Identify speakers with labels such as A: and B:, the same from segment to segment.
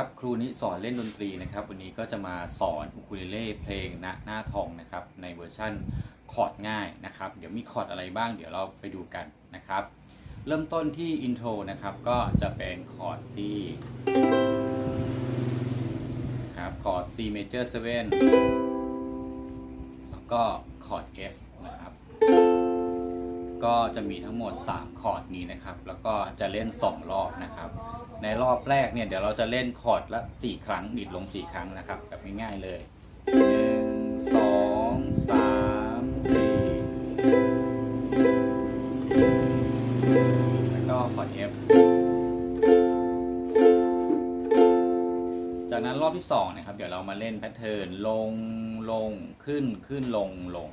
A: ครับครูนิสอนเล่นดนตรีนะครับ วันนี้ก็จะมาสอนอุคูเลเล่เพลงณหน้าทองนะครับ ในเวอร์ชั่นคอร์ดง่ายนะครับ เดี๋ยวมีคอร์ดอะไรบ้างเดี๋ยวเราไปดูกันนะครับ เริ่มต้นที่อินโทรนะครับ ก็จะเป็นคอร์ด C ครับคอร์ด C major 7แล้วก็คอร์ด F ก็จะมีทั้งหมด 3 คอร์ดนี้นะครับ แล้วก็จะเล่น 2 รอบนะครับ ในรอบแรกเนี่ยเดี๋ยวเราจะเล่นคอร์ดละ 4 ครั้งดิดลง 4 ครั้งนะครับ แบบง่ายๆเลย 1 2 3 4 แล้วก็คอร์ด F จากนั้นรอบที่ 2 นะครับ เดี๋ยวเรามาเล่นแพทเทิร์นลงลงขึ้นขึ้นลงลง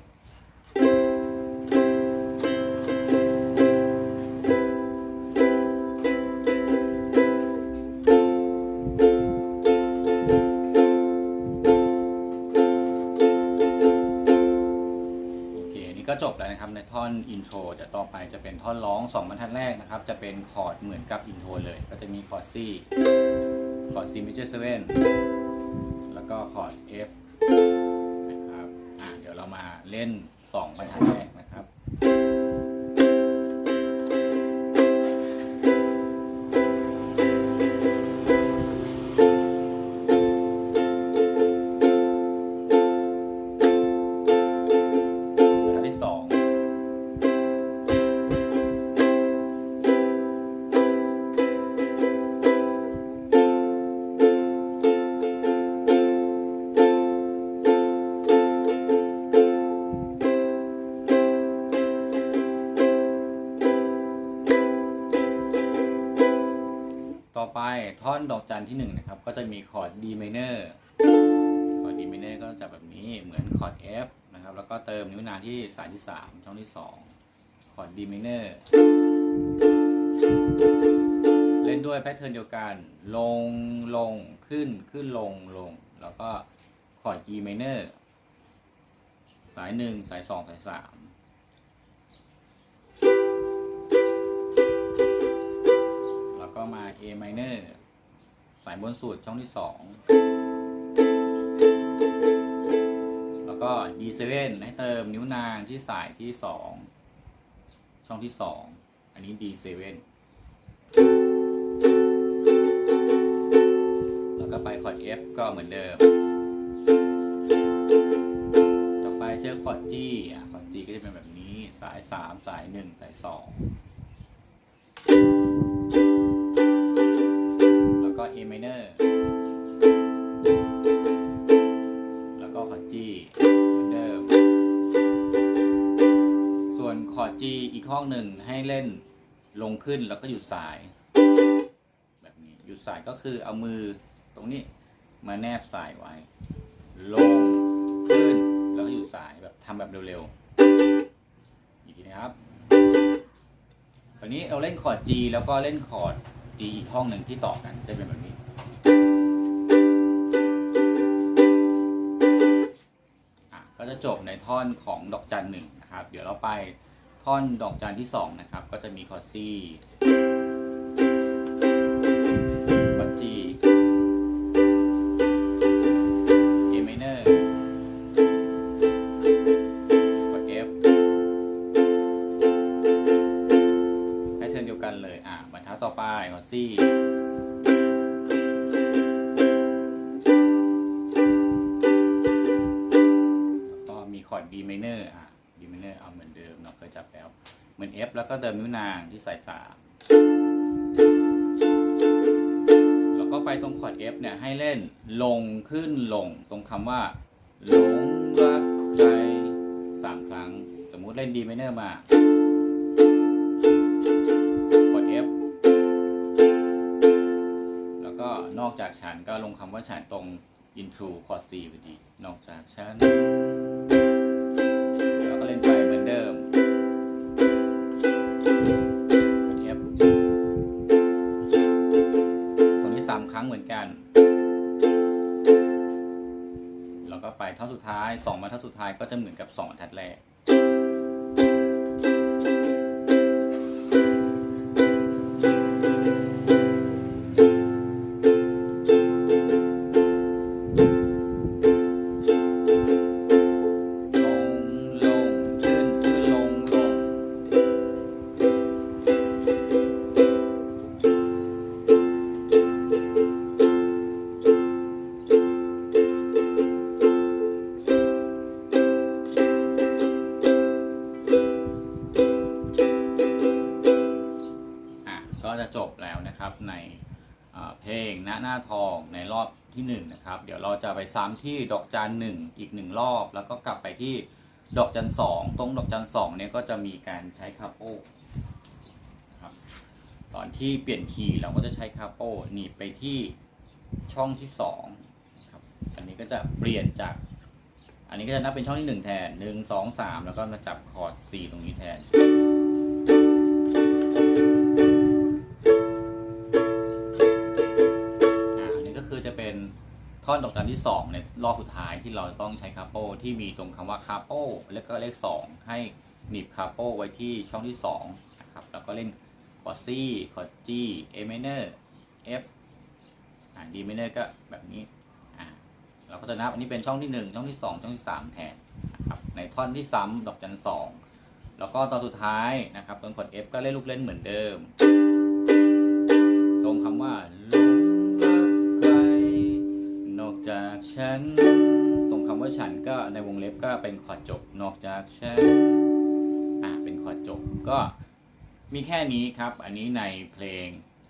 A: นี้ก็จบแล้วนะครับในท่อนอินโทรจะต่อไปจะเป็นท่อนร้อง2บรรทัดแรกนะครับ จะเป็นคอร์ดเหมือนกับอินโทรเลย ก็จะมีคอร์ด C คอร์ด C major 7แล้วก็คอร์ด F นะครับอะเดี๋ยวเรามาเล่น 2 บรรทัดแรก ต่อไปท่อนดอกจันที่หนึ่งนะครับก็จะมีคอร์ด D minor คอร์ด D minor ก็จะแบบนี้เหมือนคอร์ด F นะครับแล้วก็เติมนิ้วนางที่สายที่ 3 ช่องที่ 2 คอร์ด D minor เล่นด้วยแพทเทิร์นเดียวกัน ลงลงขึ้นขึ้นลงลง แล้วก็คอร์ด E minor สาย 1 สาย 2 สาย 3 A minor สายบนสุดช่องที่2แล้วก็ D7 ให้เติมนิ้วนางที่สายที่2ช่องที่2อันนี้ D7 แล้วก็ไปคอร์ด F ก็เหมือนเดิม ต่อไปเจอคอร์ด G อะคอร์ด G ก็จะเป็นแบบนี้สาย 3 สาย 1 สาย 2 minor แล้วก็คอร์ด G เหมือนเดิม ส่วนคอร์ด G อีกห้องหนึ่งให้เล่นลงขึ้นแล้วก็หยุดสาย แบบนี้หยุดสายก็คือเอามือตรงนี้มาแนบสายไว้ ลงขึ้นแล้วก็หยุดสายแบบทำแบบเร็วๆอีกทีนะครับคราวนี้เราเล่นคอร์ด G แล้วก็เล่นคอร์ด D อีกห้องหนึ่งที่ต่อกันจะเป็นแบบนี้ ก็จะจบในท่อนของดอกจันหนึ่งนะครับ เดี๋ยวเราไปท่อนดอกจันที่สองนะครับ ก็จะมีคอร์ จับแล้ว เหมือน F แล้วก็เติมนิ้วนางที่ใส่สามแล้วก็ไปตรงคอร์ด F เนี่ยให้เล่นลงขึ้นลงตรงคำว่าหลงรักใครสามครั้ง สมมุติเล่น D minor มากด F แล้วก็นอกจากฉันก็ลงคำว่าฉันตรง into คอร์ด C พอดี นอกจากฉัน ครั้งเหมือนกัน แล้วก็ไปเท่าสุดท้าย 2บรรทัดสุดท้ายก็จะเหมือนกับ2บรรทัดแรก นะครับในเพลงหน้าหน้าทองในรอบที่หนึ่งนะครับเดี๋ยวเราจะไปซ้ำที่ดอกจันหนึ่งอีกหนึ่งรอบ แล้วก็กลับไปที่ดอกจันสองตรงดอกจันสองเนี่ยก็จะมีการใช้คาโป้ครับตอนที่เปลี่ยนคีย์เราก็จะใช้คาโป้หนีบไปที่ช่องที่สองครับอันนี้ก็จะเปลี่ยนจาก อันนี้ก็จะนับเป็นช่องที่หนึ่งแทนหนึ่งสองสามแล้วก็มาจับคอร์ดสี่ตรงนี้แทน ท่อนดอกจันที่ 2 ในรอบสุดท้ายที่เราต้องใช้คาโปที่มีตรงคำว่าคาโปแล้วก็เลข 2 ให้หนีบคาโปไว้ที่ช่องที่2นะครับแล้วก็เล่นคอร์ด C คอร์ด G A minor F อ่า D minor ก็แบบนี้อ่าเราก็จะนับอันนี้เป็นช่องที่ 1 ช่องที่ 2 ช่องที่ 3 แทนนะครับในท่อนที่ซ้ำดอกจัน2แล้วก็ตอนสุดท้ายนะครับตรงคอร์ด F ก็เล่นลูกเล่นเหมือนเดิม ตรงคำว่าหล ฉัน ตรงคำว่าฉันก็ในวงเล็บก็เป็นคอร์ดจบ นอกจากฉัน อ่าเป็นคอร์ดจบก็มีแค่นี้ครับ อันนี้ในเพลง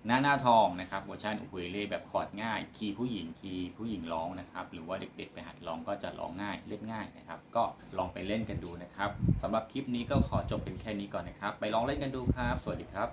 A: หน้าหน้าทองนะครับเวอร์ชันอุคุยเล่แบบคอร์ดง่าย คีย์ผู้หญิงคีย์ผู้หญิงร้องนะครับ หรือว่าเด็กๆ ไปหัดร้องก็จะร้องง่ายเล่นง่ายนะครับ ก็ลองไปเล่นกันดูนะครับสำหรับคลิปนี้ก็ขอจบเป็นแค่นี้ก่อนนะครับ ไปลองเล่นกันดูครับ สวัสดีครับ